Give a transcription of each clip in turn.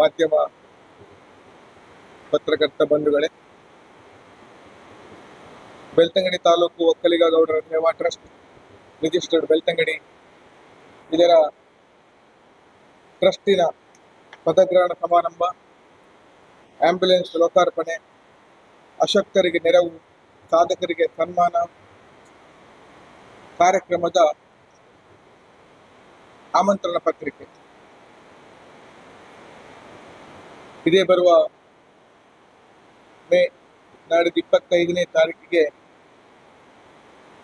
ಮಾಧ್ಯಮ ಪತ್ರಕರ್ತ ಬಂಧುಗಳೇ. ಬೆಳ್ತಂಗಡಿ ತಾಲೂಕು ಒಕ್ಕಲಿಗ ಗೌಡರ ಸೇವಾ ಟ್ರಸ್ಟ್ ರಿಜಿಸ್ಟರ್ಡ್ ಬೆಳ್ತಂಗಡಿ ಇದರ ಟ್ರಸ್ಟಿನ ಪದಗ್ರಹಣ ಸಮಾರಂಭ, ಆಂಬ್ಯುಲೆನ್ಸ್ ಲೋಕಾರ್ಪಣೆ, ಅಶಕ್ತರಿಗೆ ನೆರವು, ಸಾಧಕರಿಗೆ ಸನ್ಮಾನ, ಕಾರ್ಯಕ್ರಮದ ಆಮಂತ್ರಣ ಪತ್ರಿಕೆ. ಇದೇ ಬರುವ ಮೇ ನಾಡಿದ ಇಪ್ಪತ್ತೈದನೇ ತಾರೀಕಿಗೆ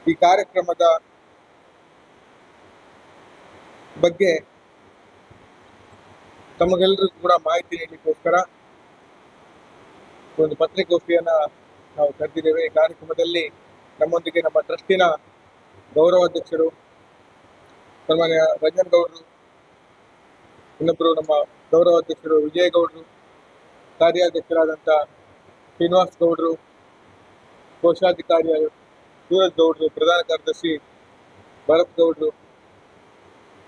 ಈ ಕಾರ್ಯಕ್ರಮದ ಬಗ್ಗೆ ತಮಗೆಲ್ಲರೂ ಕೂಡ ಮಾಹಿತಿ ನೀಡಲಿಕ್ಕೋಸ್ಕರ ಒಂದು ಪತ್ರಿಕೋಷ್ಠಿಯನ್ನ ನಾವು ಕರೆದಿದ್ದೇವೆ. ಈ ಕಾರ್ಯಕ್ರಮದಲ್ಲಿ ನಮ್ಮೊಂದಿಗೆ ನಮ್ಮ ಟ್ರಸ್ಟಿನ ಗೌರವಾಧ್ಯಕ್ಷರು ಸನ್ಮಾನ್ಯ ರಂಜನ್ ಗೌಡರು ಇನ್ನೊಬ್ಬರು ನಮ್ಮ ಗೌರವಾಧ್ಯಕ್ಷರು ವಿಜಯ ಗೌಡರು ಕಾರ್ಯಾಧ್ಯಕ್ಷರಾದಂಥ ಶ್ರೀನಿವಾಸ್ ಗೌಡರು ಕೋಶಾಧಿಕಾರಿ ಸೂರಜ್ ಗೌಡರು, ಪ್ರಧಾನ ಕಾರ್ಯದರ್ಶಿ ಭರತ್ ಗೌಡರು,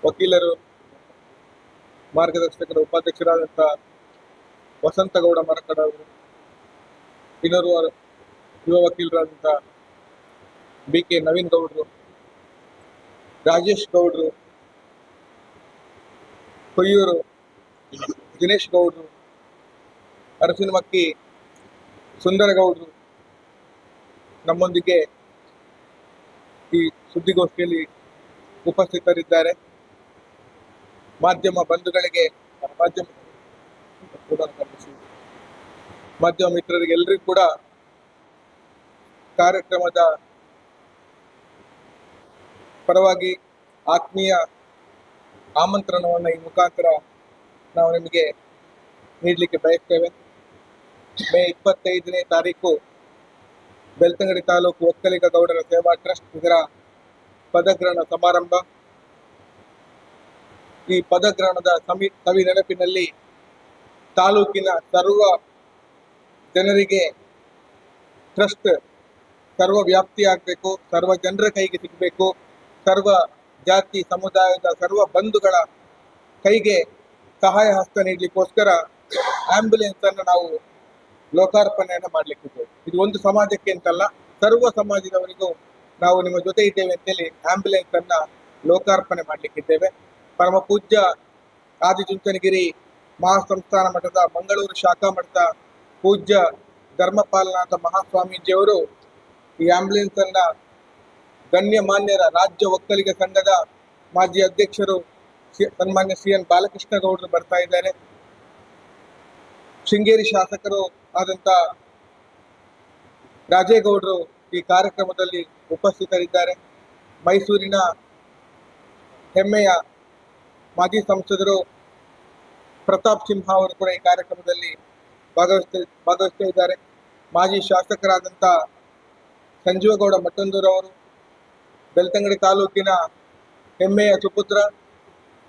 ವಕೀಲರು, ಮಾರ್ಗದರ್ಶಕರ ಉಪಾಧ್ಯಕ್ಷರಾದಂಥ ವಸಂತಗೌಡ ಮರಕಡ ಅವರು, ಇನ್ನೋರ್ವ ಯುವ ವಕೀಲರಾದಂಥ ಬಿ ಕೆ ನವೀನ್ ಗೌಡರು, ರಾಜೇಶ್ ಗೌಡರು, ಕೊಯ್ಯೂರು ದಿನೇಶ್ ಗೌಡರು ಅರಸಿನಮಕ್ಕಿ ಸುಂದರಗೌಡರು ನಮ್ಮೊಂದಿಗೆ ಈ ಸುದ್ದಿಗೋಷ್ಠಿಯಲ್ಲಿ ಉಪಸ್ಥಿತರಿದ್ದಾರೆ. ಮಾಧ್ಯಮ ಬಂಧುಗಳಿಗೆ, ಮಾಧ್ಯಮ ಮಾಧ್ಯಮ ಮಿತ್ರರಿಗೆ ಎಲ್ಲರಿಗೂ ಕೂಡ ಕಾರ್ಯಕ್ರಮದ ಪರವಾಗಿ ಆತ್ಮೀಯ ಆಮಂತ್ರಣವನ್ನು ಈ ಮುಖಾಂತರ ನಾವು ನಿಮಗೆ ನೀಡಲಿಕ್ಕೆ ಬಯಸ್ತೇವೆ. ಮೇ ಇಪ್ಪತ್ತೈದನೇ ತಾರೀಕು ಬೆಳ್ತಂಗಡಿ ತಾಲೂಕು ಒಕ್ಕಲಿಗ ಗೌಡರ ಸೇವಾ ಟ್ರಸ್ಟ್ ಇದರ ಪದಗ್ರಹಣ ಸಮಾರಂಭ. ಈ ಪದಗ್ರಹಣದ ಸಮಿ ಸವಿ ನೆನಪಿನಲ್ಲಿ ತಾಲೂಕಿನ ಸರ್ವ ಜನರಿಗೆ ಟ್ರಸ್ಟ್ ಸರ್ವ ವ್ಯಾಪ್ತಿ ಆಗಬೇಕು, ಸರ್ವ ಜನರ ಕೈಗೆ ಸಿಗಬೇಕು, ಸರ್ವ ಜಾತಿ, ಸಮುದಾಯದ ಸರ್ವ ಬಂಧುಗಳ ಕೈಗೆ ಸಹಾಯ ಹಸ್ತ ನೀಡಲಿಕ್ಕೋಸ್ಕರ ಆಂಬ್ಯುಲೆನ್ಸ್ ಅನ್ನು ನಾವು ಲೋಕಾರ್ಪಣೆಯನ್ನು ಮಾಡ್ಲಿಕ್ಕಿದ್ದೇವೆ ಇದು ಒಂದು ಸಮಾಜಕ್ಕೆ ಅಂತಲ್ಲ, ಸರ್ವ ಸಮಾಜದವರಿಗೂ ನಾವು ನಿಮ್ಮ ಜೊತೆ ಇದ್ದೇವೆ ಅಂತೇಳಿ ಆಂಬ್ಯುಲೆನ್ಸ್ ಅನ್ನ ಲೋಕಾರ್ಪಣೆ ಮಾಡ್ಲಿಕ್ಕಿದ್ದೇವೆ ಪರಮ ಪೂಜ್ಯ ಆದಿಚುಂಚನಗಿರಿ ಮಹಾಸಂಸ್ಥಾನ ಮಠದ ಮಂಗಳೂರು ಶಾಖಾ ಮಠದ ಪೂಜ್ಯ ಧರ್ಮಪಾಲನಾಥ ಮಹಾಸ್ವಾಮೀಜಿಯವರು ಈ ಆಂಬ್ಯುಲೆನ್ಸ್ ಅನ್ನ ಗಣ್ಯಮಾನ್ಯರ ರಾಜ್ಯ ಒಕ್ಕಲಿಗ ಸಂಘದ ಮಾಜಿ ಅಧ್ಯಕ್ಷರು ಸನ್ಮಾನ್ಯ ಸಿ ಎನ್ ಬಾಲಕೃಷ್ಣ ಗೌಡರು ಬರ್ತಾ ಇದ್ದಾರೆ. ಶೃಂಗೇರಿ ಶಾಸಕರು ಆದಂತ ರಾಜೇಗೌಡರು ಈ ಕಾರ್ಯಕ್ರಮದಲ್ಲಿ ಉಪಸ್ಥಿತರಿದ್ದಾರೆ. ಮೈಸೂರಿನ ಹೆಮ್ಮೆಯ ಮಾಜಿ ಸಂಸದರು ಪ್ರತಾಪ್ ಸಿಂಹ ಅವರು ಕೂಡ ಈ ಕಾರ್ಯಕ್ರಮದಲ್ಲಿ ಭಾಗವಹಿಸ್ತಾ ಭಾಗವಹಿಸ್ತಾ ಇದ್ದಾರೆ. ಮಾಜಿ ಶಾಸಕರಾದಂಥ ಸಂಜೀವಗೌಡ ಮಟ್ಟಂದೂರು ಅವರು, ಬೆಳ್ತಂಗಡಿ ತಾಲೂಕಿನ ಹೆಮ್ಮೆಯ ಸುಪುತ್ರ,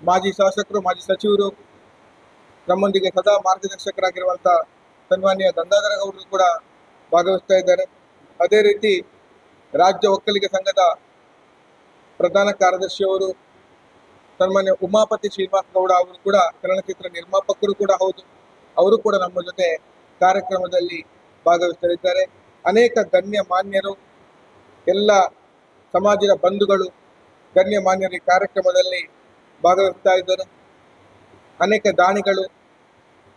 ಮಾಜಿ ಶಾಸಕರು, ಮಾಜಿ ಸಚಿವರು, ನಮ್ಮೊಂದಿಗೆ ಸದಾ ಮಾರ್ಗದರ್ಶಕರಾಗಿರುವಂತ ಸನ್ಮಾನ್ಯ ಗಂಗಾಧರ ಗೌಡರು ಕೂಡ ಭಾಗವಹಿಸ್ತಾ ಇದ್ದಾರೆ. ಅದೇ ರೀತಿ ರಾಜ್ಯ ಒಕ್ಕಲಿಗ ಸಂಘದ ಪ್ರಧಾನ ಕಾರ್ಯದರ್ಶಿಯವರು ಸನ್ಮಾನ್ಯ ಉಮಾಪತಿ ಶ್ರೀನಿವಾಸ ಗೌಡ ಅವರು ಕೂಡ ಚಲನಚಿತ್ರ ನಿರ್ಮಾಪಕರು ಕೂಡ ಹೌದು. ಅವರು ಕೂಡ ನಮ್ಮ ಜೊತೆ ಕಾರ್ಯಕ್ರಮದಲ್ಲಿ ಭಾಗವಹಿಸಲಿದ್ದಾರೆ. ಅನೇಕ ಗಣ್ಯ ಮಾನ್ಯರು, ಎಲ್ಲ ಸಮಾಜದ ಬಂಧುಗಳು ಗಣ್ಯ ಮಾನ್ಯರು ಈ ಕಾರ್ಯಕ್ರಮದಲ್ಲಿ ಭಾಗವಹಿಸ್ತಾ ಇದ್ದಾರೆ. ಅನೇಕ ದಾನಿಗಳು,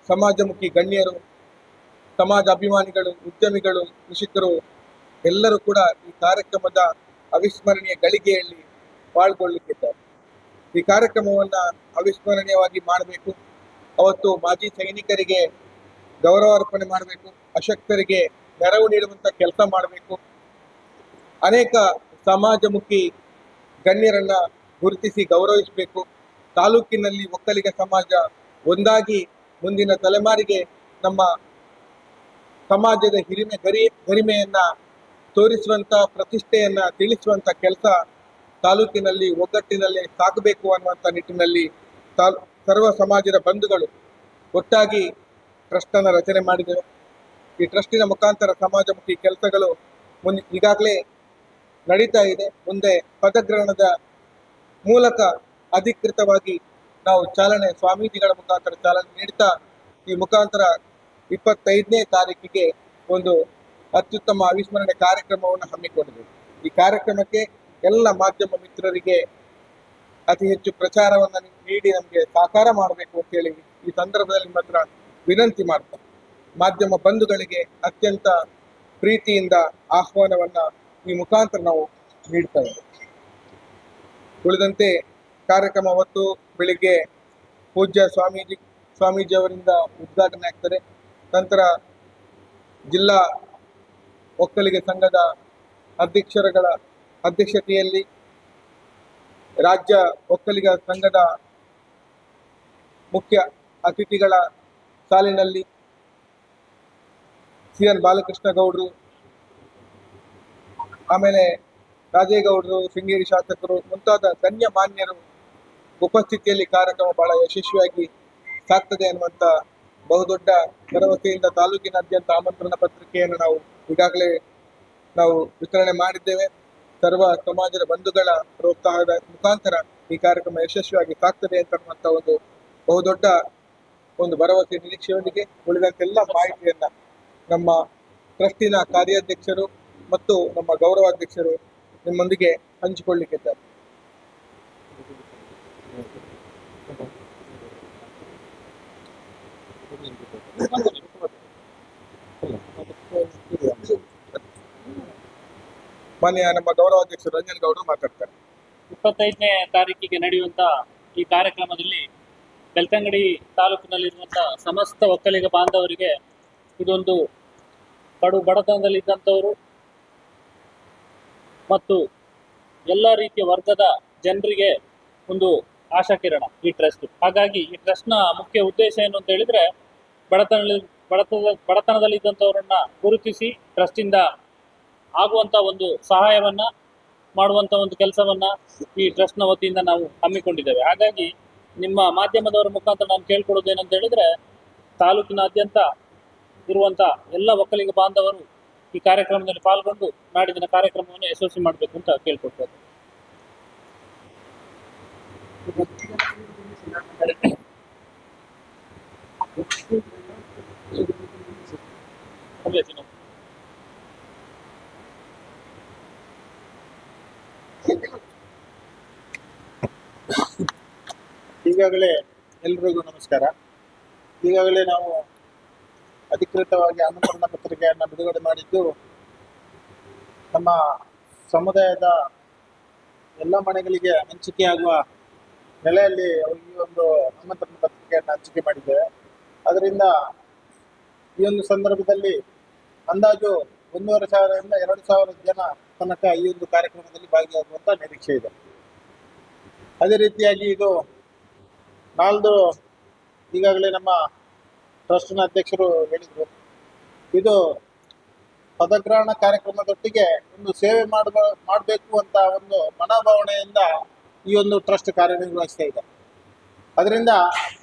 ಸಮಾಜಮುಖಿ ಗಣ್ಯರು ಸಮಾಜ ಅಭಿಮಾನಿಗಳು, ಉದ್ಯಮಿಗಳು, ಕೃಷಿಕರು ಎಲ್ಲರೂ ಕೂಡ ಈ ಕಾರ್ಯಕ್ರಮದ ಅವಿಸ್ಮರಣೀಯ ಗಳಿಗೆಯಲ್ಲಿ ಪಾಲ್ಗೊಳ್ಳುತ್ತಿದ್ದಾರೆ ಈ ಕಾರ್ಯಕ್ರಮವನ್ನ ಅವಿಸ್ಮರಣೀಯವಾಗಿ ಮಾಡಬೇಕು. ಅವತ್ತು ಮಾಜಿ ಸೈನಿಕರಿಗೆ ಗೌರವ ಅರ್ಪಣೆ ಮಾಡಬೇಕು. ಅಶಕ್ತರಿಗೆ ನೆರವು ನೀಡುವಂತ ಕೆಲಸ ಮಾಡಬೇಕು. ಅನೇಕ ಸಮಾಜಮುಖಿ ಗಣ್ಯರನ್ನ ಗುರುತಿಸಿ ಗೌರವಿಸಬೇಕು. ತಾಲೂಕಿನಲ್ಲಿ ಒಕ್ಕಲಿಗ ಸಮಾಜ ಒಂದಾಗಿ ಮುಂದಿನ ತಲೆಮಾರಿಗೆ ನಮ್ಮ ಸಮಾಜದ ಹಿರಿಮೆ, ಗರಿ, ಗರಿಮೆಯನ್ನ ತೋರಿಸುವಂತ, ಪ್ರತಿಷ್ಠೆಯನ್ನ ತಿಳಿಸುವಂತ ಕೆಲಸ ತಾಲೂಕಿನಲ್ಲಿ, ಒಗ್ಗಟ್ಟಿನಲ್ಲಿ ಸಾಗಬೇಕು ಅನ್ನುವಂಥ ನಿಟ್ಟಿನಲ್ಲಿ ಸರ್ವ ಸಮಾಜದ ಬಂಧುಗಳು ಒಟ್ಟಾಗಿ ಟ್ರಸ್ಟ್ ಅನ್ನ ರಚನೆ ಮಾಡಿದರು. ಈ ಟ್ರಸ್ಟಿನ ಮುಖಾಂತರ ಸಮಾಜಮುಖಿ ಕೆಲಸಗಳು ಮುಂದೆ ಈಗಾಗಲೇ ನಡೀತಾ ಇದೆ. ಮುಂದೆ ಪದಗ್ರಹಣದ ಮೂಲಕ ಅಧಿಕೃತವಾಗಿ ನಾವು ಚಾಲನೆ, ಸ್ವಾಮೀಜಿಗಳ ಮುಖಾಂತರ ಚಾಲನೆ ನೀಡ್ತಾ ಈ ಮುಖಾಂತರ ಇಪ್ಪತ್ತೈದನೇ ತಾರೀಕಿಗೆ ಒಂದು ಅತ್ಯುತ್ತಮ ಅವಿಸ್ಮರಣೆ ಕಾರ್ಯಕ್ರಮವನ್ನು ಹಮ್ಮಿಕೊಂಡಿದೆ. ಈ ಕಾರ್ಯಕ್ರಮಕ್ಕೆ ಎಲ್ಲ ಮಾಧ್ಯಮ ಮಿತ್ರರಿಗೆ ಅತಿ ಹೆಚ್ಚು ಪ್ರಚಾರವನ್ನು ನೀಡಿ ನಮಗೆ ಸಹಕಾರ ಮಾಡಬೇಕು ಅಂತ ಹೇಳಿ ಈ ಸಂದರ್ಭದಲ್ಲಿ ಮಾತ್ರ ವಿನಂತಿ ಮಾಡ್ತಾರೆ ಮಾಧ್ಯಮ ಬಂಧುಗಳಿಗೆ ಅತ್ಯಂತ ಪ್ರೀತಿಯಿಂದ ಆಹ್ವಾನವನ್ನ ಈ ಮುಖಾಂತರ ನಾವು ನೀಡ್ತಾ ಇದ್ದೇವೆ ಉಳಿದಂತೆ ಕಾರ್ಯಕ್ರಮ ಅವತ್ತು ಬೆಳಿಗ್ಗೆ ಪೂಜ್ಯ ಸ್ವಾಮೀಜಿ ಸ್ವಾಮೀಜಿ ಅವರಿಂದ ಉದ್ಘಾಟನೆ ಆಗ್ತದೆ. ನಂತರ ಜಿಲ್ಲಾ ಒಕ್ಕಲಿಗ ಸಂಘದ ಅಧ್ಯಕ್ಷರುಗಳ ಅಧ್ಯಕ್ಷತೆಯಲ್ಲಿ ರಾಜ್ಯ ಒಕ್ಕಲಿಗ ಸಂಘದ ಮುಖ್ಯ ಅತಿಥಿಗಳ ಸಾಲಿನಲ್ಲಿ ಸಿ ಎನ್ ಬಾಲಕೃಷ್ಣ ಗೌಡರು ಆಮೇಲೆ ರಾಜೇಗೌಡರು, ಶೃಂಗೇರಿ ಶಾಸಕರು ಮುಂತಾದ ಗಣ್ಯ ಮಾನ್ಯರು ಉಪಸ್ಥಿತಿಯಲ್ಲಿ ಕಾರ್ಯಕ್ರಮ ಬಹಳ ಯಶಸ್ವಿಯಾಗಿ ಸಾಗ್ತದೆ ಅನ್ನುವಂತ ಬಹುದೊಡ್ಡ ಭರವಸೆಯಿಂದ ತಾಲೂಕಿನಾದ್ಯಂತ ಆಮಂತ್ರಣ ಪತ್ರಿಕೆಯನ್ನು ನಾವು ಈಗಾಗಲೇ ನಾವು ವಿತರಣೆ ಮಾಡಿದ್ದೇವೆ. ಸರ್ವ ಸಮಾಜದ ಬಂಧುಗಳ ಪ್ರೋತ್ಸಾಹದ ಮುಖಾಂತರ ಈ ಕಾರ್ಯಕ್ರಮ ಯಶಸ್ವಿಯಾಗಿ ಸಾಗ್ತದೆ ಅಂತಕ್ಕಂಥ ಒಂದು ಬಹುದೊಡ್ಡ ಒಂದು ಭರವಸೆ ನಿರೀಕ್ಷೆಯೊಂದಿಗೆ ಉಳಿದಂತೆಲ್ಲ ಮಾಹಿತಿಯನ್ನ ನಮ್ಮ ಟ್ರಸ್ಟಿನ ಕಾರ್ಯಾಧ್ಯಕ್ಷರು ಮತ್ತು ನಮ್ಮ ಗೌರವಾಧ್ಯಕ್ಷರು ನಿಮ್ಮೊಂದಿಗೆ ಹಂಚಿಕೊಳ್ಳಿಕ್ಕಿದ್ದಾರೆ. ಮಾನ್ಯ ನಮ್ಮ ಗೌರವಾಧ್ಯಕ್ಷರು ರಂಜನ್ ಗೌಡರು ಮಾತಾಡ್ತಾರೆ. ಇಪ್ಪತ್ತೈದನೇ ತಾರೀಕಿಗೆ ನಡೆಯುವಂತ ಈ ಕಾರ್ಯಕ್ರಮದಲ್ಲಿ ಬೆಳ್ತಂಗಡಿ ತಾಲೂಕಿನಲ್ಲಿರುವಂತಹ ಸಮಸ್ತ ಒಕ್ಕಲಿಗ ಬಾಂಧವರಿಗೆ ಇದೊಂದು ಕಡು ಬಡತನದಲ್ಲಿದ್ದಂಥವರು ಮತ್ತು ಎಲ್ಲ ರೀತಿಯ ವರ್ಗದ ಜನರಿಗೆ ಒಂದು ಆಶಾಕಿರಣ ಈ ಟ್ರಸ್ಟ್. ಹಾಗಾಗಿ ಈ ಟ್ರಸ್ಟ್ನ ಮುಖ್ಯ ಉದ್ದೇಶ ಏನು ಅಂತ ಹೇಳಿದ್ರೆ ಬಡತನ ಬಡತನ ಬಡತನದಲ್ಲಿದ್ದಂಥವರನ್ನ ಗುರುತಿಸಿ ಟ್ರಸ್ಟಿಂದ ಆಗುವಂತ ಒಂದು ಸಹಾಯವನ್ನ ಮಾಡುವಂತ ಒಂದು ಕೆಲಸವನ್ನ ಈ ಟ್ರಸ್ಟ್ನ ವತಿಯಿಂದ ನಾವು ಹಮ್ಮಿಕೊಂಡಿದ್ದೇವೆ. ಹಾಗಾಗಿ ನಿಮ್ಮ ಮಾಧ್ಯಮದವರ ಮುಖಾಂತರ ನಾನು ಕೇಳ್ಕೊಳ್ಳೋದು ಏನಂತ ಹೇಳಿದ್ರೆ ತಾಲೂಕಿನಾದ್ಯಂತ ಇರುವಂತ ಎಲ್ಲ ಒಕ್ಕಲಿಗ ಬಾಂಧವರು ಈ ಕಾರ್ಯಕ್ರಮದಲ್ಲಿ ಪಾಲ್ಗೊಂಡು ನಾಡಿನ ಕಾರ್ಯಕ್ರಮವನ್ನು ಯಶಸ್ವಿ ಮಾಡಬೇಕು ಅಂತ ಕೇಳ್ಕೊಳ್ತೇವೆ ಈಗಾಗಲೇ ಎಲ್ರಿಗೂ ನಮಸ್ಕಾರ. ಈಗಾಗಲೇ ನಾವು ಅಧಿಕೃತವಾಗಿ ಆಮಂತ್ರಣ ಪತ್ರಿಕೆಯನ್ನು ಬಿಡುಗಡೆ ಮಾಡಿದ್ದು ನಮ್ಮ ಸಮುದಾಯದ ಎಲ್ಲ ಮನೆಗಳಿಗೆ ಹಂಚಿಕೆಯಾಗುವ ನೆಲೆಯಲ್ಲಿ ಈ ಒಂದು ಆಮಂತ್ರಣ ಪತ್ರಿಕೆಯನ್ನು ಹಂಚಿಕೆ ಮಾಡಿದ್ದೇವೆ. ಅದರಿಂದ ಈ ಒಂದು ಸಂದರ್ಭದಲ್ಲಿ ಅಂದಾಜು ಒಂದೂವರೆ ಸಾವಿರದಿಂದ ಎರಡು ಸಾವಿರ ಜನ ತನಕ ಈ ಒಂದು ಕಾರ್ಯಕ್ರಮದಲ್ಲಿ ಭಾಗಿಯಾಗುವಂತ ನಿರೀಕ್ಷೆ ಇದೆ. ಅದೇ ರೀತಿಯಾಗಿ ಇದು ನಾಲ್ದು ಈಗಾಗಲೇ ನಮ್ಮ ಟ್ರಸ್ಟ್ನ ಅಧ್ಯಕ್ಷರು ಹೇಳಿದರು. ಇದು ಪದಗ್ರಹಣ ಕಾರ್ಯಕ್ರಮದೊಟ್ಟಿಗೆ ಒಂದು ಸೇವೆ ಮಾಡುವ, ಮಾಡಬೇಕು ಅಂತ ಒಂದು ಮನೋಭಾವನೆಯಿಂದ ಈ ಒಂದು ಟ್ರಸ್ಟ್ ಕಾರ್ಯನಿರ್ವಹಿಸ್ತಾ ಇದೆ. ಅದರಿಂದ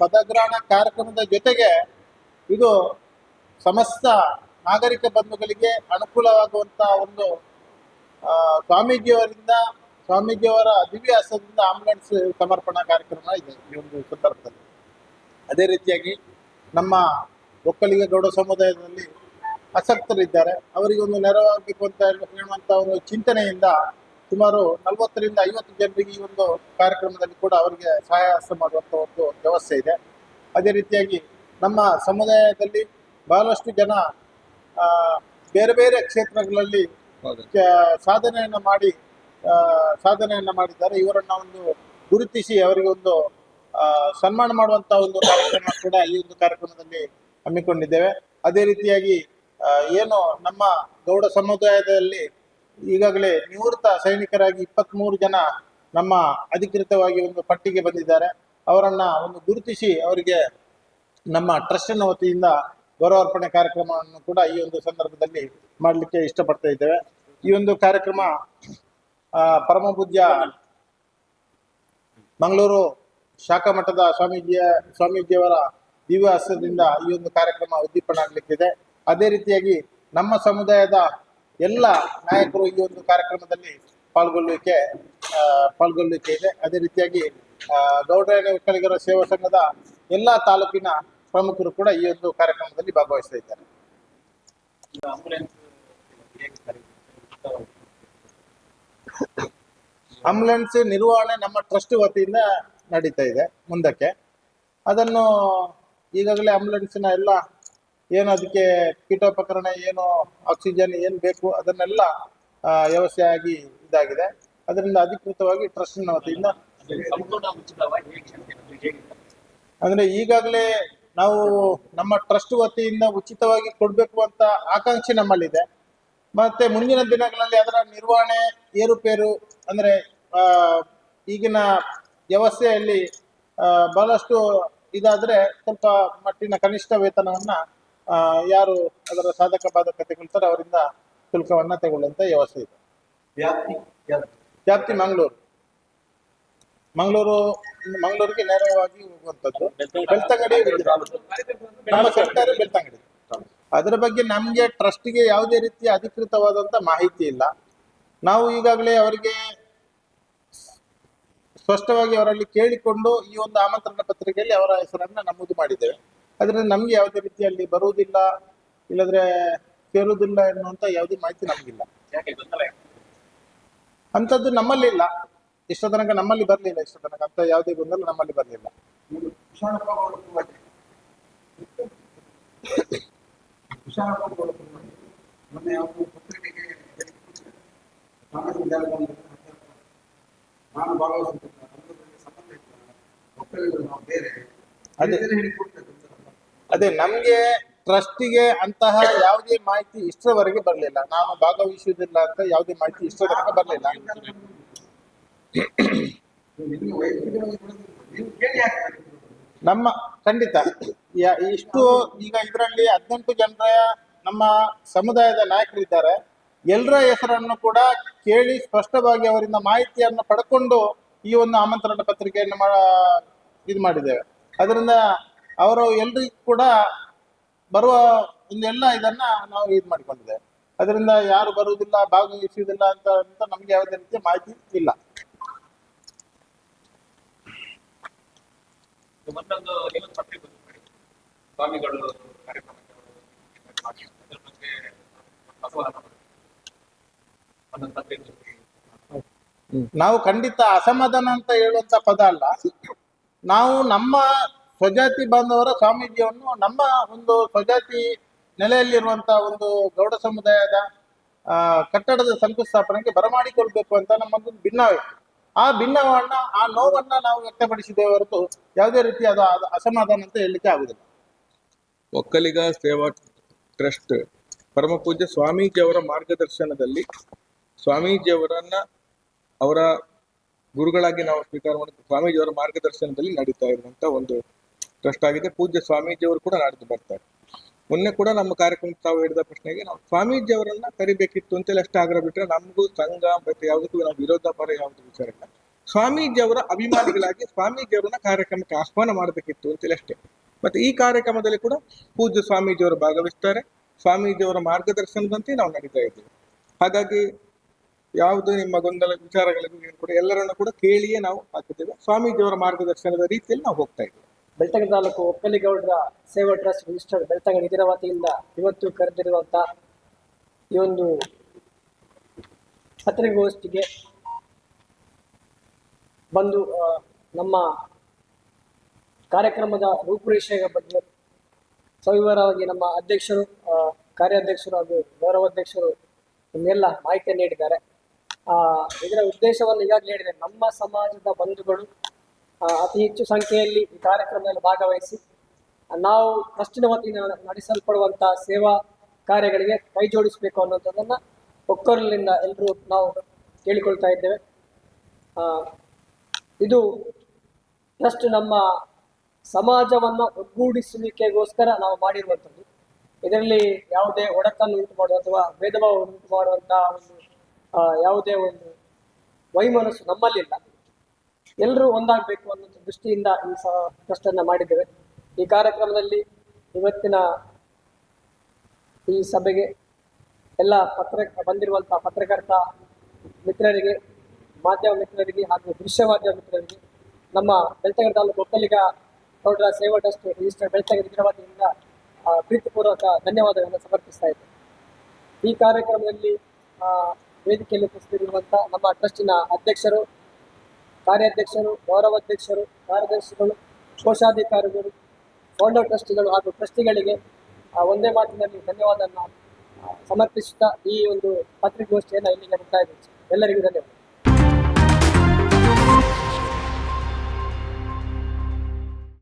ಪದಗ್ರಹಣ ಕಾರ್ಯಕ್ರಮದ ಜೊತೆಗೆ ಇದು ಸಮಸ್ತ ನಾಗರಿಕ ಬಂಧುಗಳಿಗೆ ಅನುಕೂಲವಾಗುವಂತ ಒಂದು ಸ್ವಾಮೀಜಿಯವರಿಂದ, ಸ್ವಾಮೀಜಿಯವರ ದಿವ್ಯಾಸದಿಂದ ಆಂಬುಲೆನ್ಸ್ ಸಮರ್ಪಣಾ ಕಾರ್ಯಕ್ರಮ ಇದೆ ಈ ಒಂದು ಸಂದರ್ಭದಲ್ಲಿ. ಅದೇ ರೀತಿಯಾಗಿ ನಮ್ಮ ಒಕ್ಕಲಿಗ ಗೌಡ ಸಮುದಾಯದಲ್ಲಿ ಆಸಕ್ತರಿದ್ದಾರೆ. ಅವರಿಗೆ ಒಂದು ನೆರವಾಗಬೇಕು ಅಂತ ಹೇಳುವಂತ ಒಂದು ಚಿಂತನೆಯಿಂದ ಸುಮಾರು ನಲವತ್ತರಿಂದ ಐವತ್ತು ಜನರಿಗೆ ಈ ಒಂದು ಕಾರ್ಯಕ್ರಮದಲ್ಲಿ ಕೂಡ ಅವರಿಗೆ ಸಹಾಯ ಮಾಡುವಂತ ಒಂದು ವ್ಯವಸ್ಥೆ ಇದೆ. ಅದೇ ರೀತಿಯಾಗಿ ನಮ್ಮ ಸಮುದಾಯದಲ್ಲಿ ಬಹಳಷ್ಟು ಜನ ಬೇರೆ ಬೇರೆ ಕ್ಷೇತ್ರಗಳಲ್ಲಿ ಸಾಧನೆಯನ್ನು ಮಾಡಿ ಸಾಧನೆಯನ್ನು ಸಾಧನೆಯನ್ನ ಮಾಡಿದ್ದಾರೆ. ಇವರನ್ನ ಒಂದು ಗುರುತಿಸಿ ಅವರಿಗೆ ಒಂದು ಸನ್ಮಾನ ಮಾಡುವಂತ ಒಂದು ಕಾರ್ಯಕ್ರಮ ಕೂಡ ಈ ಒಂದು ಕಾರ್ಯಕ್ರಮದಲ್ಲಿ ಹಮ್ಮಿಕೊಂಡಿದ್ದೇವೆ. ಅದೇ ರೀತಿಯಾಗಿ ಏನು ನಮ್ಮ ಗೌಡ ಸಮುದಾಯದಲ್ಲಿ ಈಗಾಗಲೇ ನಿವೃತ್ತ ಸೈನಿಕರಾಗಿ ಇಪ್ಪತ್ತ್ ಮೂರು ಜನ ನಮ್ಮ ಅಧಿಕೃತವಾಗಿ ಒಂದು ಪಟ್ಟಿಗೆ ಬಂದಿದ್ದಾರೆ. ಅವರನ್ನ ಒಂದು ಗುರುತಿಸಿ ಅವರಿಗೆ ನಮ್ಮ ಟ್ರಸ್ಟಿನ ವತಿಯಿಂದ ಗೌರವಾರ್ಪಣೆ ಕಾರ್ಯಕ್ರಮವನ್ನು ಕೂಡ ಈ ಒಂದು ಸಂದರ್ಭದಲ್ಲಿ ಮಾಡಲಿಕ್ಕೆ ಇಷ್ಟಪಡ್ತಾ ಇದ್ದೇವೆ. ಈ ಒಂದು ಕಾರ್ಯಕ್ರಮ ಪರಮಪೂಜ್ಯ ಪರಮ ಪೂಜ್ಯ ಮಂಗಳೂರು ಶಾಖಾ ಮಠದ ಸ್ವಾಮೀಜಿಯ, ಸ್ವಾಮೀಜಿಯವರ ದಿವ್ಯ ಹಸ್ತದಿಂದ ಈ ಒಂದು ಕಾರ್ಯಕ್ರಮ ಉದ್ದೀಪನ ಆಗಲಿಕ್ಕಿದೆ. ಅದೇ ರೀತಿಯಾಗಿ ನಮ್ಮ ಸಮುದಾಯದ ಎಲ್ಲ ನಾಯಕರು ಈ ಒಂದು ಕಾರ್ಯಕ್ರಮದಲ್ಲಿ ಪಾಲ್ಗೊಳ್ಳುವಿಕೆ ಪಾಲ್ಗೊಳ್ಳಲಿಕ್ಕೆ ಇದೆ. ಅದೇ ರೀತಿಯಾಗಿ ಗೌಡ್ರಾಯಣ ಒಕ್ಕಲಿಗರ ಸೇವಾ ಸಂಘದ ಎಲ್ಲ ತಾಲೂಕಿನ ಪ್ರಮುಖರು ಕೂಡ ಈ ಒಂದು ಕಾರ್ಯಕ್ರಮದಲ್ಲಿ ಭಾಗವಹಿಸ್ತಾ ಇದ್ದಾರೆ. ಆಂಬುಲೆನ್ಸ್ ನಿರ್ವಹಣೆ ನಮ್ಮ ಟ್ರಸ್ಟ್ ವತಿಯಿಂದ ನಡೀತಾ ಇದೆ ಮುಂದಕ್ಕೆ. ಅದನ್ನು ಈಗಾಗಲೇ ಆಂಬುಲೆನ್ಸ್ನ ಎಲ್ಲ ಏನು ಅದಕ್ಕೆ ಪೀಠೋಪಕರಣ ಏನು ಆಕ್ಸಿಜನ್ ಏನು ಬೇಕು ಅದನ್ನೆಲ್ಲ ವ್ಯವಸ್ಥೆಯಾಗಿ ವ್ಯವಸ್ಥೆ ಆಗಿ ಇದಾಗಿದೆ. ಅದರಿಂದ ಅಧಿಕೃತವಾಗಿ ಟ್ರಸ್ಟ್ನ ವತಿಯಿಂದ ಅಂದ್ರೆ ಈಗಾಗಲೇ ನಾವು ನಮ್ಮ ಟ್ರಸ್ಟ್ ವತಿಯಿಂದ ಉಚಿತವಾಗಿ ಕೊಡಬೇಕು ಅಂತ ಆಕಾಂಕ್ಷೆ ನಮ್ಮಲ್ಲಿದೆ. ಮತ್ತೆ ಮುಂದಿನ ದಿನಗಳಲ್ಲಿ ಅದರ ನಿರ್ವಹಣೆ ಏರುಪೇರು ಅಂದ್ರೆ ಆ, ಈಗಿನ ವ್ಯವಸ್ಥೆಯಲ್ಲಿ ಬಹಳಷ್ಟು ಇದಾದ್ರೆ ಸ್ವಲ್ಪ ಮಟ್ಟಿನ ಕನಿಷ್ಠ ವೇತನವನ್ನ ಯಾರು ಅದರ ಸಾಧಕ ಬಾಧಕ ತೆಗೊಳ್ತಾರೆ ಅವರಿಂದ ಶುಲ್ಕವನ್ನ ತಗೊಳ್ಳುವಂತ ವ್ಯವಸ್ಥೆ ಇದೆ. ವ್ಯಾಪ್ತಿ ವ್ಯಾಪ್ತಿ ಮಂಗಳೂರು. ಮಂಗಳೂರು, ಮಂಗಳೂರಿಗೆ ನೇರವಾಗಿ ಹೋಗುವಂಥದ್ದು. ಬೆಳ್ತಂಗಡಿ ನಮ್ಮ ಸೆಂಟರ್ ಬೆಳ್ತಂಗಡಿ. ಅದರ ಬಗ್ಗೆ ನಮ್ಗೆ ಟ್ರಸ್ಟ್ಗೆ ಯಾವುದೇ ರೀತಿಯ ಅಧಿಕೃತವಾದಂತ ಮಾಹಿತಿ ಇಲ್ಲ. ನಾವು ಈಗಾಗಲೇ ಅವರಿಗೆ ಸ್ಪಷ್ಟವಾಗಿ ಅವರಲ್ಲಿ ಕೇಳಿಕೊಂಡು ಈ ಒಂದು ಆಮಂತ್ರಣ ಪತ್ರಿಕೆಯಲ್ಲಿ ಅವರ ಹೆಸರನ್ನ ನಮೂದು ಮಾಡಿದ್ದೇವೆ. ಅದರಿಂದ ನಮ್ಗೆ ಯಾವುದೇ ರೀತಿಯಲ್ಲಿ ಬರುವುದಿಲ್ಲ, ಇಲ್ಲದ್ರೆ ಸೇರುವುದಿಲ್ಲ ಎನ್ನುವಂತ ಯಾವುದೇ ಮಾಹಿತಿ ನಮಗಿಲ್ಲ. ಅಂಥದ್ದು ನಮ್ಮಲ್ಲಿ ಇಲ್ಲ ಇಷ್ಟ ತನಕ ನಮ್ಮಲ್ಲಿ ಬರಲಿಲ್ಲ, ಇಷ್ಟ ತನಕ. ಅಂತ ಯಾವುದೇ ಗೊಂದಲ ನಮ್ಮಲ್ಲಿ ಬರಲಿಲ್ಲ. ಅದೇ. ನಮ್ಗೆ ಟ್ರಸ್ಟಿಗೆ ಅಂತಹ ಯಾವುದೇ ಮಾಹಿತಿ ಇಷ್ಟರವರೆಗೆ ಬರಲಿಲ್ಲ. ನಾನು ಭಾಗವಹಿಸುವುದಿಲ್ಲ ಅಂತ ಯಾವುದೇ ಮಾಹಿತಿ ಇಷ್ಟರವರೆಗೆ ಬರಲಿಲ್ಲ ನೀವು ವೈಯಕ್ತಿಕವಾಗಿ ಕೊಡೋದಿಲ್ಲ. ನೀವು ಕೇಳಿ ಹಾಕ್ಬೇಕು ನಮ್ಮ ಖಂಡಿತ. ಇಷ್ಟು ಈಗ ಇದರಲ್ಲಿ ಹದಿನೆಂಟು ಜನರ ನಮ್ಮ ಸಮುದಾಯದ ನಾಯಕರಿದ್ದಾರೆ. ಎಲ್ಲರ ಹೆಸರನ್ನು ಕೂಡ ಕೇಳಿ ಸ್ಪಷ್ಟವಾಗಿ ಅವರಿಂದ ಮಾಹಿತಿಯನ್ನು ಪಡ್ಕೊಂಡು ಈ ಒಂದು ಆಮಂತ್ರಣ ಪತ್ರಿಕೆಯನ್ನು ಇದು ಮಾಡಿದ್ದೇವೆ. ಅದರಿಂದ ಅವರು ಎಲ್ರಿಗೂ ಕೂಡ ಬರುವ ಒಂದೆಲ್ಲ ಇದನ್ನ ನಾವು ಇದು ಮಾಡಿಕೊಂಡಿದ್ದೇವೆ. ಅದರಿಂದ ಯಾರು ಬರುವುದಿಲ್ಲ, ಭಾಗವಹಿಸುವುದಿಲ್ಲ ಅಂತ ಅಂತ ನಮ್ಗೆ ಯಾವುದೇ ರೀತಿಯ ಮಾಹಿತಿ ಇಲ್ಲ. ನ್ಯೂಸ್ ಪತ್ರಿಕೆ ಮಾಡಿ ಸ್ವಾಮಿಗಳು. ಒಂದೊಂದು ನಾವು ಖಂಡಿತ ಅಸಮಾಧಾನ ಅಂತ ಹೇಳುವಂತ ಪದ ಅಲ್ಲ ನಾವು ನಮ್ಮ ಸ್ವಜಾತಿ ಬಾಂಧವರ ಸ್ವಾಮೀಜಿಯವನ್ನು ನಮ್ಮ ಒಂದು ಸ್ವಜಾತಿ ನೆಲೆಯಲ್ಲಿರುವಂತ ಒಂದು ಗೌಡ ಸಮುದಾಯದ ಕಟ್ಟಡದ ಶಂಕುಸ್ಥಾಪನೆಗೆ ಬರಮಾಡಿಕೊಳ್ಬೇಕು ಅಂತ ನಮ್ಮದು ಭಿನ್ನವಿತ್ತು ಆ ಭಿನ್ನವನ್ನ, ಆ ನೋವನ್ನ ನಾವು ವ್ಯಕ್ತಪಡಿಸಿದ್ದೇವೆ ಹೊರತು ಯಾವುದೇ ರೀತಿಯಾದ ಅಸಮಾಧಾನ ಅಂತ ಹೇಳಲಿಕ್ಕೆ ಆಗುದಿಲ್ಲ ಒಕ್ಕಲಿಗ, ಸೇವಾ ಟ್ರಸ್ಟ್, ಪರಮ ಪೂಜ್ಯ ಸ್ವಾಮೀಜಿಯವರ ಮಾರ್ಗದರ್ಶನದಲ್ಲಿ ಸ್ವಾಮೀಜಿಯವರನ್ನ ಅವರ ಗುರುಗಳಾಗಿ ನಾವು ಸ್ವೀಕಾರ ಮಾಡಿದ ಸ್ವಾಮೀಜಿಯವರ ಮಾರ್ಗದರ್ಶನದಲ್ಲಿ ನಡೀತಾ ಇರುವಂತ ಒಂದು ಟ್ರಸ್ಟ್ ಆಗಿದೆ. ಪೂಜ್ಯ ಸ್ವಾಮೀಜಿಯವರು ಕೂಡ ನಡೆದು ಬರ್ತಾರೆ. ಮೊನ್ನೆ ಕೂಡ ನಮ್ಮ ಕಾರ್ಯಕ್ರಮ ತಾವು ಹೇಳಿದ ಪ್ರಶ್ನೆಗೆ ನಾವು ಸ್ವಾಮೀಜಿ ಅವರನ್ನ ಕರಿಬೇಕಿತ್ತು ಅಂತೇಳಿ ಅಷ್ಟೇ ಆಗ್ರಹ ಬಿಟ್ರೆ ನಮಗೂ ಸಂಘ ಮತ್ತೆ ಯಾವುದಕ್ಕೂ ನಾವು ವಿರೋಧ ಪರ ಯಾವ್ದು ವಿಚಾರ ಇಲ್ಲ ಸ್ವಾಮೀಜಿ ಅವರ ಅಭಿಮಾನಿಗಳಾಗಿ ಸ್ವಾಮೀಜಿ ಅವರನ್ನ ಕಾರ್ಯಕ್ರಮಕ್ಕೆ ಆಹ್ವಾನ ಮಾಡಬೇಕಿತ್ತು ಅಂತೇಳಿ ಅಷ್ಟೇ. ಮತ್ತೆ ಈ ಕಾರ್ಯಕ್ರಮದಲ್ಲಿ ಕೂಡ ಪೂಜ್ಯ ಸ್ವಾಮೀಜಿಯವರು ಭಾಗವಹಿಸ್ತಾರೆ. ಸ್ವಾಮೀಜಿಯವರ ಮಾರ್ಗದರ್ಶನದಂತೆ ನಾವು ನಡೀತಾ ಇದ್ದೀವಿ. ಹಾಗಾಗಿ ಯಾವುದು ನಿಮ್ಮ ಗೊಂದಲ ವಿಚಾರಗಳಿಗೂ ಕೂಡ ಎಲ್ಲರನ್ನು ಕೂಡ ಕೇಳಿಯೇ ನಾವು ಹಾಕುತ್ತೇವೆ ಸ್ವಾಮೀಜಿಯವರ ಮಾರ್ಗದರ್ಶನದ ರೀತಿಯಲ್ಲಿ ನಾವು ಹೋಗ್ತಾ ಇದ್ದೀವಿ. ಬೆಳ್ತಂಗಡಿ ತಾಲೂಕು ಒಕ್ಕಲಿಗೌಡರ ಸೇವಾ ಟ್ರಸ್ಟ್ ರಿಜಿಸ್ಟರ್ಡ್ ಬೆಳ್ತಂಗಡಿ ಇದರ ವತಿಯಿಂದ ಇವತ್ತು ಕರೆದಿರುವಂತ ಈ ಒಂದು ಪತ್ರಿಕಾಗೋಷ್ಠಿಗೆ ಬಂದು ನಮ್ಮ ಕಾರ್ಯಕ್ರಮದ ರೂಪುರೇಷೆಯ ಬಗ್ಗೆ ಸವಿವರವಾಗಿ ನಮ್ಮ ಅಧ್ಯಕ್ಷರು ಕಾರ್ಯಾಧ್ಯಕ್ಷರು ಹಾಗೂ ಗೌರವಾಧ್ಯಕ್ಷರು ಇನ್ನೆಲ್ಲ ಮಾಹಿತಿ ನೀಡಿದ್ದಾರೆ. ಇದರ ಉದ್ದೇಶವನ್ನು ಈಗಾಗಲೇ ಹೇಳಿದೆ. ನಮ್ಮ ಸಮಾಜದ ಬಂಧುಗಳು ಅತಿ ಹೆಚ್ಚು ಸಂಖ್ಯೆಯಲ್ಲಿ ಈ ಕಾರ್ಯಕ್ರಮದಲ್ಲಿ ಭಾಗವಹಿಸಿ, ನಾವು ಟ್ರಸ್ಟಿನ ವತಿಯಿಂದ ನಡೆಸಲ್ಪಡುವಂತಹ ಸೇವಾ ಕಾರ್ಯಗಳಿಗೆ ಕೈ ಜೋಡಿಸಬೇಕು ಅನ್ನೋದನ್ನ ಒಕ್ಕಲಿನಿಂದ ಎಲ್ಲರೂ ನಾವು ಕೇಳಿಕೊಳ್ತಾ ಇದ್ದೇವೆ. ಇದು ಟ್ರಸ್ಟ್ ನಮ್ಮ ಸಮಾಜವನ್ನು ಒಗ್ಗೂಡಿಸುವಿಕೆಗೋಸ್ಕರ ನಾವು ಮಾಡಿರುವಂಥದ್ದು. ಇದರಲ್ಲಿ ಯಾವುದೇ ಒಡಕನ್ನು ಉಂಟು ಮಾಡುವ ಅಥವಾ ಭೇದ ಭಾವ ಉಂಟು ಮಾಡುವಂತಹ ಒಂದು ಯಾವುದೇ ಒಂದು ವೈಮನಸ್ಸು ನಮ್ಮಲ್ಲಿಲ್ಲ. ಎಲ್ಲರೂ ಒಂದಾಗಬೇಕು ಅನ್ನೋ ದೃಷ್ಟಿಯಿಂದ ಈ ಟ್ರಸ್ಟ್ ಟ್ರಸ್ಟನ್ನು ಮಾಡಿದ್ದೇವೆ. ಈ ಕಾರ್ಯಕ್ರಮದಲ್ಲಿ ಇವತ್ತಿನ ಈ ಸಭೆಗೆ ಎಲ್ಲ ಪತ್ರ ಬಂದಿರುವಂತಹ ಪತ್ರಕರ್ತ ಮಿತ್ರರಿಗೆ ಮಾಧ್ಯಮ ಮಿತ್ರರಿಗೆ ಹಾಗೂ ದೃಶ್ಯ ಮಾಧ್ಯಮ ಮಿತ್ರರಿಗೆ ನಮ್ಮ ಬೆಳ್ತಂಗಡಿ ತಾಲೂಕು ಒಕ್ಕಲಿಗ ಗೌಡರ ಸೇವಾ ಟ್ರಸ್ಟ್ ರಿಜಿಸ್ಟರ್ ಬೆಳ್ತಂಗಡಿ ಆ, ಪ್ರೀತಿಪೂರ್ವಕ ಧನ್ಯವಾದಗಳನ್ನು ಸಮರ್ಪಿಸ್ತಾ ಇದ್ದೇನೆ. ಈ ಕಾರ್ಯಕ್ರಮದಲ್ಲಿ ವೇದಿಕೆಯಲ್ಲಿ ಉಪಸ್ಥಿತಿರುವಂತಹ ನಮ್ಮ ಟ್ರಸ್ಟಿನ ಅಧ್ಯಕ್ಷರು ಕಾರ್ಯಾಧ್ಯಕ್ಷರು ಗೌರವಾಧ್ಯಕ್ಷರು ಕಾರ್ಯದರ್ಶಿಗಳು, ಕೋಶಾಧಿಕಾರಿಗಳು ಫೌಂಡರ್ ಟ್ರಸ್ಟಿಗಳು ಹಾಗೂ ಟ್ರಸ್ಟಿಗಳಿಗೆ ಒಂದೇ ಮಾತಿನಲ್ಲಿ ಧನ್ಯವಾದವನ್ನು ಸಮರ್ಪಿಸುತ್ತಾ ಈ ಒಂದು ಪತ್ರಿಕೋಷ್ಠಿಯನ್ನು ಇಲ್ಲಿಗೆ ಮುಕ್ತಾಯಗೊಳಿಸಿ. ಎಲ್ಲರಿಗೂ ಧನ್ಯವಾದ